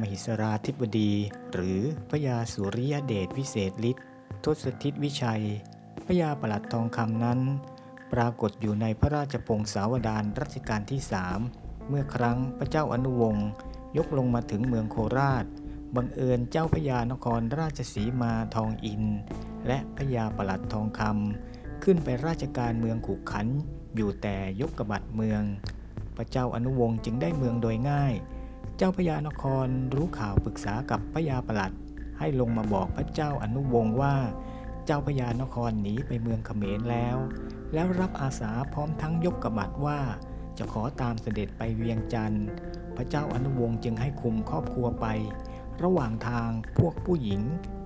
มหิสราธิบดี หรือพระยาสุริยเดชวิเศษฤทธิ์ทศทิศวิชัย พระยาประหลัดทองคำนั้น ปรากฏอยู่ในพระราชปงสาวดารรัชกาลที่สามเมื่อครั้งพระเจ้าอนุวงศ์ยกลงมาถึงเมืองโคราช บังเอิญเจ้าพระยานครราชสีมาทองอิน และพระยาประหลัดทองคำขึ้นไปราชการเมืองขุขันอยู่แต่ยกกบัดเมือง พระเจ้าอนุวงศ์จึงได้เมืองโดยง่าย เจ้าพญานครรู้ข่าวปรึกษากับพระยาประหลัด ให้ลงมาบอกพระเจ้าอนุวงศ์ว่า เจ้าพญานครหนีไปเมืองเขมรแล้ว แล้วรับอาสาพร้อมทั้งยกกระบัดว่า จะขอตามเสด็จไปเวียงจันทร์ พระเจ้าอนุวงศ์จึงให้คุมครอบครัวไป ระหว่างทางพวกผู้หญิง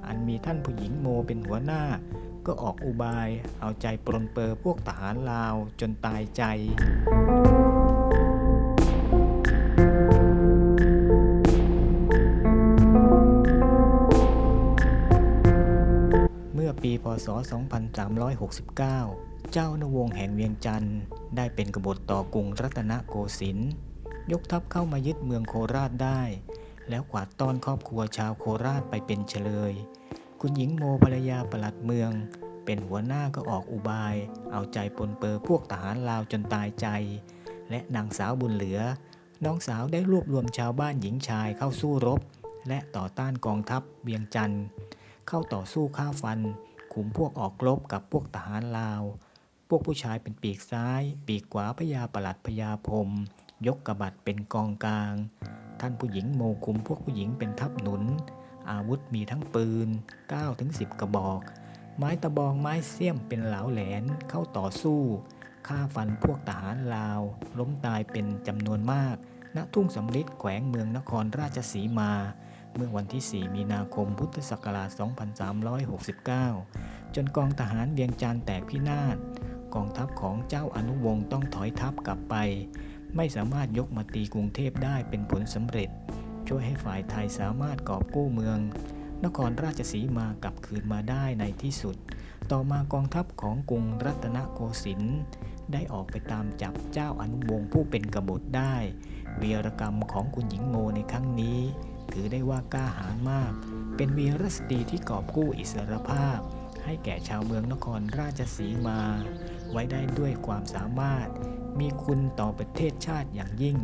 อันมีท่านผู้หญิงโมเป็นหัวหน้า ก็ออกอุบาย เอาใจปรนเปอพวกทหารลาวจนตายใจ ศ 2369 เจ้านวงศ์แห่งเวียงจันทร์ได้เป็นกบฏต่อกรุงรัตนโกสินทร์ยกทัพเข้ามายึดเมืองโคราชได้ แล้วกวาดต้อนครอบครัวชาวโคราชไปเป็นเฉลย คุณหญิงโมภรรยาปลัดเมือง เป็นหัวหน้าก็ออกอุบาย เอาใจปนเปื้อพวกทหารลาวจนตายใจ และนางสาวบุญเหลือ น้องสาวได้รวบรวมชาวบ้านหญิงชายเข้าสู้รบ และต่อต้านกองทัพเวียงจันทร์เข้าต่อสู้ฆ่าฟัน ขุมพวกออกรบกับพวกทหารลาว พวกผู้ชายเป็นปีกซ้าย ปีกขวาพญาประหลัดพญาพรมยกกระบัดเป็นกองกลาง ท่านผู้หญิงโมคุมพวกผู้หญิงเป็นทัพหนุน อาวุธมีทั้งปืน9ถึง10 กระบอก ไม้ตะบองไม้เสี้ยมเป็นเหลาแหลนเข้าต่อสู้ฆ่าฟันพวกทหารลาว ล้มตายเป็นจำนวนมาก ณ ทุ่งสำริดแขวงเมืองนครราชสีมา เมื่อวันที่ 4 มีนาคมพุทธศักราช 2369 จนกองทหารเวียงจันทร์แตกพินาศ กองทัพของเจ้าอนุวงศ์ต้องถอยทัพกลับไป ไม่สามารถยกมาตีกรุงเทพได้เป็นผลสำเร็จ ช่วยให้ฝ่ายไทยสามารถกอบกู้เมือง นครราชสีมากลับคืนมาได้ในที่สุด ต่อมากองทัพของกรุงรัตนโกสินทร์ได้ออกไปตามจับเจ้าอนุวงศ์ผู้เป็นกบฏได้ วีรกรรมของคุณหญิงโมในครั้งนี้ ถือได้ว่ากล้าหาญมาก เป็นวีรสตรีที่กอบกู้อิสรภาพ ให้แก่ชาวเมืองนครราชสีมา ไว้ได้ด้วยความสามารถ มีคุณต่อประเทศชาติอย่างยิ่ง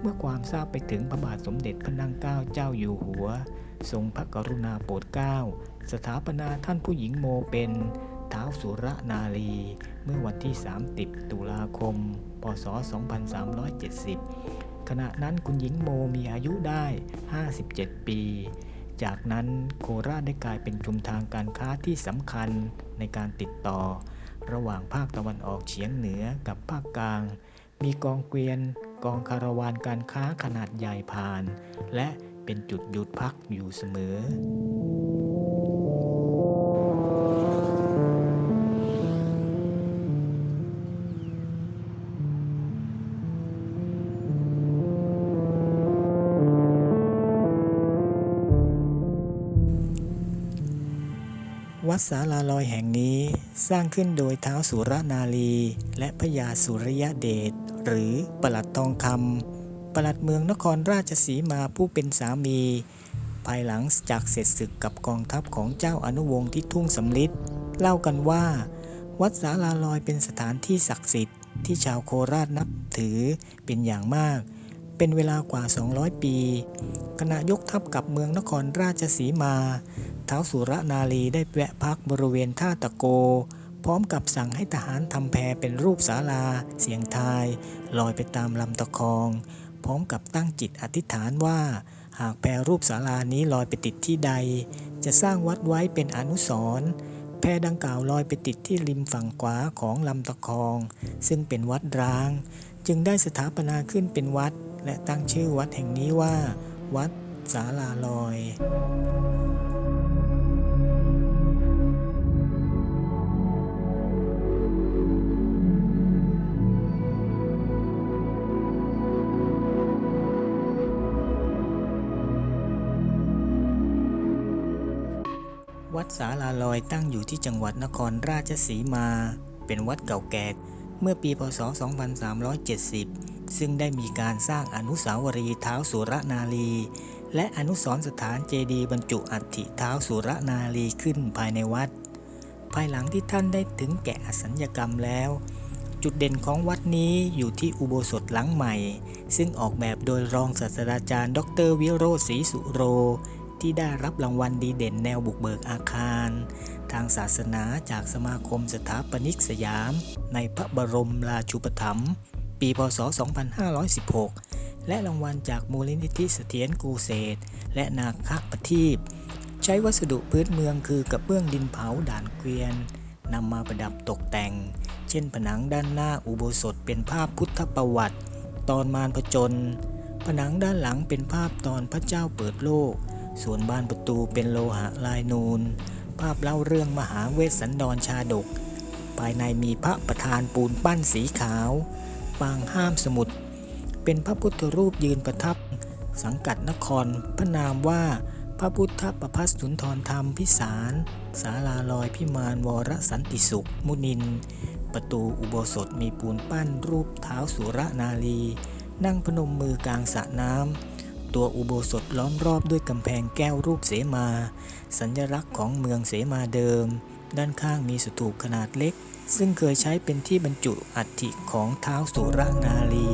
เมื่อความทราบไปถึงพระบาทสมเด็จพระนั่งเกล้าเจ้าอยู่หัว ทรงพระกรุณาโปรดเกล้า สถาปนาท่านผู้หญิงโมเป็นท้าวสุรนารี เมื่อวันที่ 30 ตุลาคม พศ 2370 ขณะนั้นคุณหญิงโมมีอายุได้ 57 ปี จากนั้นโคราชได้กลายเป็นชุมทางการค้าที่สำคัญในการติดต่อ ระหว่างภาคตะวันออกเฉียงเหนือกับภาคกลาง มีกองเกวียน กองคาราวานการค้าขนาดใหญ่ผ่าน และเป็นจุดหยุดพักอยู่เสมอ วัดสาลาลอยแห่งนี้สร้างขึ้นโดยเท้าสุรนารีและพญาสุริยเดชหรือปลัดทองคำปลัดเมืองนครราชสีมาผู้เป็นสามี ภายหลังจากเสร็จศึกกับกองทัพของเจ้าอนุวงศ์ที่ทุ่งสำลิดเล่ากันว่า วัดสาลาลอยเป็นสถานที่ศักดิ์สิทธิ์ที่ชาวโคราชนับถือเป็นอย่างมาก เป็นเวลากว่า 200 ปี ขณะยกทัพกับเมืองนครราชสีมา ท้าวสุรนารีได้แวะพักบริเวณท่าตะโก พร้อมกับสั่งให้ทหารทำแพเป็นรูปศาลา เสียงทาย ลอยไปตามลำตะคอง พร้อมกับตั้งจิตอธิษฐานว่า หากแพรูปศาลานี้ลอยไปติดที่ใด จะสร้างวัดไว้เป็นอนุสรณ์แพดังกล่าวลอยไปติดที่ริมฝั่งขวาของลำตะคอง ซึ่งเป็นวัดร้าง จึงได้สถาปนาขึ้นเป็นวัด และตั้งชื่อวัดแห่งนี้ว่า วัดศาลาลอย วัดสาลาลอยตั้งอยู่ที่จังหวัดนครราชสีมา เป็นวัดเก่าแก่เมื่อปีพศ 2370 ซึ่งได้มีการสร้างอนุสาวรีย์เท้าสุรนารี และอนุสรสถานเจดีย์บรรจุอัฐิเท้าสุรนารีขึ้นภายในวัด ภายหลังที่ท่านได้ถึงแก่อสัญญกรรมแล้ว จุดเด่นของวัดนี้อยู่ที่อุโบสถหลังใหม่ ซึ่งออกแบบโดยรองศาสตราจารย์ ดรวิโรศรีสุโร ที่ได้รับรางวัลดีเด่นแนวบุกเบิกอาคาร ทางศาสนาจากสมาคมสถาปนิกสยาม ในพระบรมราชูปถัมภ์ปีพศ 2516 และรางวัลจากมูลนิธิเสถียรกูเศษและนาคประทีปใช้วัสดุพื้นเมืองคือกระเบื้องดินเผาด่านเกวียนนำมาประดับตกแต่ง เช่นผนังด้านหน้าอุโบสถเป็นภาพพุทธประวัติ ตอนมารผจญผนังด้านหลังเป็นภาพตอนพระเจ้าเปิดโลก ส่วนบานประตูเป็นโลหะลายนูน ภาพเล่าเรื่องมหาเวสสันดรชาดก ภายในมีพระประธานปูนปั้นสีขาว ปางห้ามสมุทรเป็นพระพุทธรูปยืนประทับ สังกัดนครพระนามว่าพระพุทธประพัสสุนทรธรรมพิสารศาลาลอยพิมานวรสันติสุข มุนิน ประตูอุโบสถมีปูนปั้นรูปเท้าสุรนารี นั่งพนมมือกลางสระน้ำ ตัวอุโบสถล้อมรอบด้วยกำแพงแก้วรูปเสมา สัญลักษณ์ของเมืองเสมาเดิม ด้านข้างมีสถูปขนาดเล็ก ซึ่งเคยใช้เป็นที่บรรจุอัฐิของเท้าสุรนารี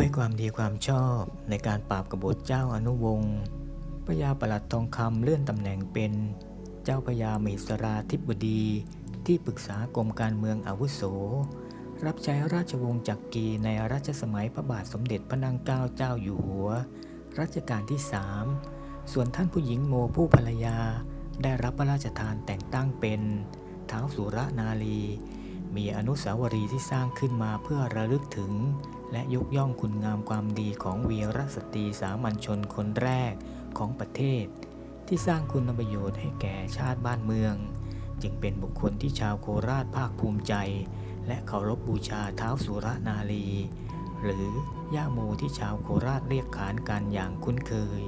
ด้วยความดีความชอบในการปราบกบฏเจ้าอนุวงศ์พระยาประหลัดทองคำเลื่อนตำแหน่งเป็น เจ้าพระยามิสราธิบดีที่ปรึกษากรมการเมืองอาวุโส รับใช้ราชวงศ์จักรีในรัชสมัยพระบาทสมเด็จพระนางเกล้าเจ้าอยู่หัว รัชกาลที่สามส่วนท่านผู้หญิงโมผู้ภรรยา ได้รับพระราชทานแต่งตั้งเป็นท้าวสุรนารี มีอนุสาวรีย์ที่สร้างขึ้นมาเพื่อระลึกถึง และยกย่องคุณงามความดีของวีรสตรีสามัญชนคนแรกของประเทศ ที่สร้างคุณประโยชน์ให้แก่ชาติบ้านเมือง จึงเป็นบุคคลที่ชาวโคราชภาคภูมิใจ และเคารพบบูชาเท้าสุรนารี หรือย่าโมที่ชาวโคราชเรียกขานกันอย่างคุ้นเคย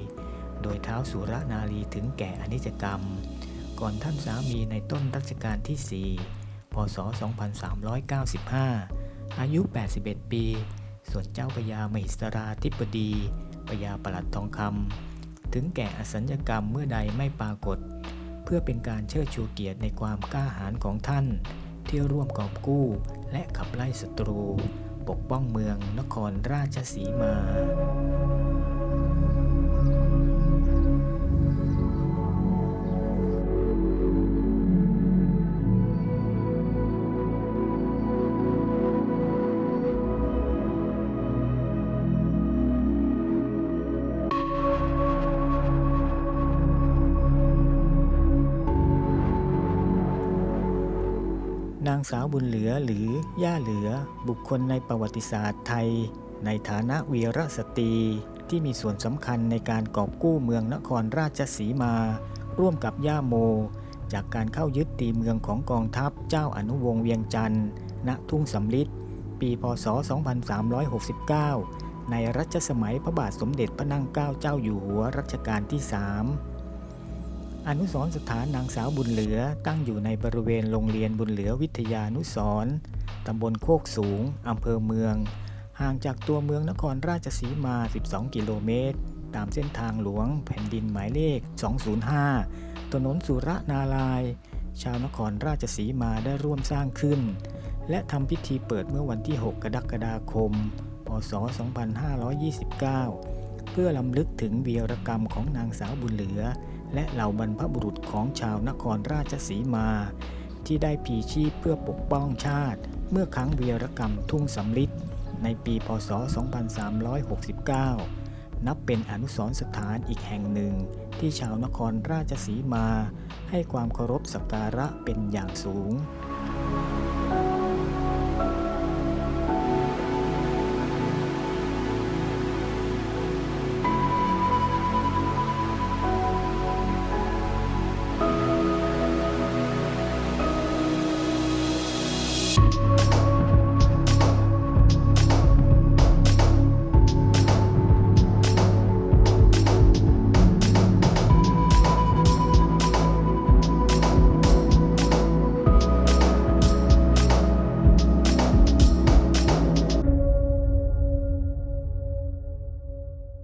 โดยเท้าสุรนารีถึงแก่อนิจกรรม ก่อนท่านสามีในต้นรัชกาลที่ 4 พศ 2395 อายุ 81 ปี ส่วนเจ้าพญามหิสราธิปดีพญาประหลัดทองคำถึงแก่อสัญญกรรมเมื่อใดไม่ปรากฏ เพื่อเป็นการเชิดชูเกียรติในความกล้าหาญของท่าน ที่ร่วมกอบกู้ และขับไล่ศัตรู ปกป้องเมืองนครราชสีมาางสาวบุญเหลือหรือย่าเหลือบุคคลในประวัติศาสตร์ไทย ในฐานะวีรสตรี ที่มีส่วนสำคัญในการกอบกู้เมืองนครราชสีมา ร่วมกับย่าโม จากการเข้ายึดตีเมืองของกองทัพเจ้าอนุวงศ์เวียงจันทร์ณทุ่งสำลิดปีพศ 2369 ในรัชสมัยพระบาทสมเด็จพระนั่งเกล้าเจ้าอยู่หัวรัชกาลที่ 3 อนุสรสถานนางสาวบุญเหลือตั้งอยู่ในบริเวณโรงเรียนบุญเหลือวิทยานุสรตำบลโคกสูง อำเภอเมือง ห่างจากตัวเมืองนครราชสีมา 12 กิโลเมตร ตามเส้นทางหลวงแผ่นดินหมายเลข 205 ถนนสุรนาลาย ชาวนครราชสีมาได้ร่วมสร้างขึ้น และทำพิธีเปิดเมื่อวันที่ 6 กรกฎาคม พศ 2529 เพื่อลำลึกถึงวีรกรรมของนางสาวบุญเหลือ และเหล่าบรรพบุรุษของชาวนครราชสีมา ที่ได้พีชีพเพื่อปกป้องชาติ เมื่อครั้งเวีรกรรมทุ่งสำลิดในปีพศ 2369 นับเป็นอนุสรณ์สถานอีกแห่งหนึ่ง ที่ชาวนครราชสีมา ให้ความเคารพสักการะเป็นอย่างสูง